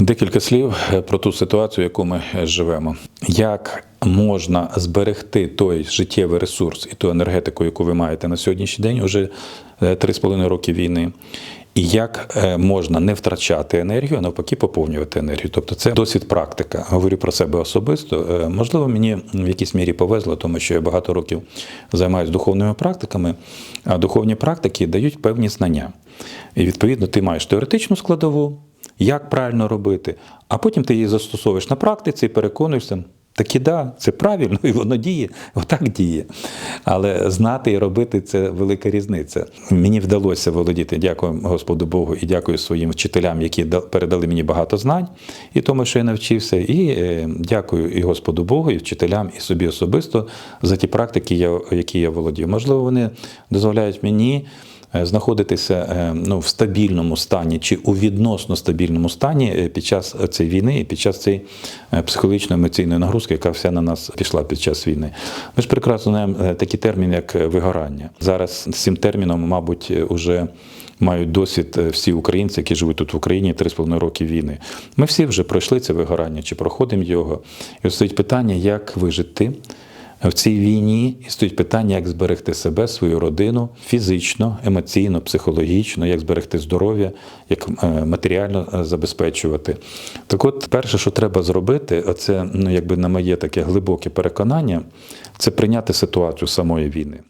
Декілька слів е, про ту ситуацію, яку ми е, живемо. Як можна зберегти той життєвий ресурс і ту енергетику, яку ви маєте на сьогоднішній день, уже е, три з половиною роки війни. І як е, можна не втрачати енергію, а навпаки, поповнювати енергію. Тобто це досвід практика. Говорю про себе особисто. Е, Можливо, мені в якійсь мірі повезло, тому що я багато років займаюся духовними практиками, а духовні практики дають певні знання. І відповідно ти маєш теоретичну складову, як правильно робити, а потім ти її застосовуєш на практиці і переконуєшся. Так і да, це правильно, і воно діє, отак діє. Але знати і робити це велика різниця. Мені вдалося володіти, дякую Господу Богу і дякую своїм вчителям, які передали мені багато знань і тому, що я навчився. І е, дякую і Господу Богу, і вчителям, і собі особисто за ті практики, які я володію. Можливо, вони дозволяють мені знаходитися е, ну, в стабільному стані чи у відносно стабільному стані е, під час цієї війни і під час цієї е, психологічно-емоційної нагрузки, яка вся на нас пішла під час війни. Ми ж прекрасно знаємо е, такий термін, як е, вигорання. Зараз з цим терміном, мабуть, вже мають досвід е, всі українці, які живуть тут в Україні 3,5 роки війни. Ми всі вже пройшли це вигорання чи проходимо його. І ось стоїть питання, як вижити в цій війні і питання, як зберегти себе, свою родину фізично, емоційно, психологічно, як зберегти здоров'я, як е, матеріально е, забезпечувати. Так от, перше, що треба зробити, це ну, якби на моє таке глибоке переконання, це прийняти ситуацію самої війни.